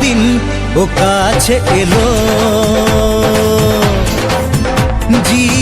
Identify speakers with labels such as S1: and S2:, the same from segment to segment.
S1: দিন ও কাছে এলো। জীবন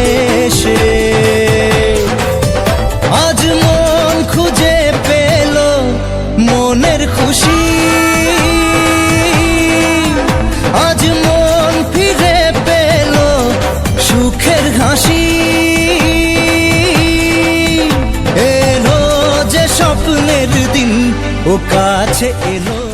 S1: সুখের হাসি এলো যে স্বপ্নের দিন ও কাছে এলো।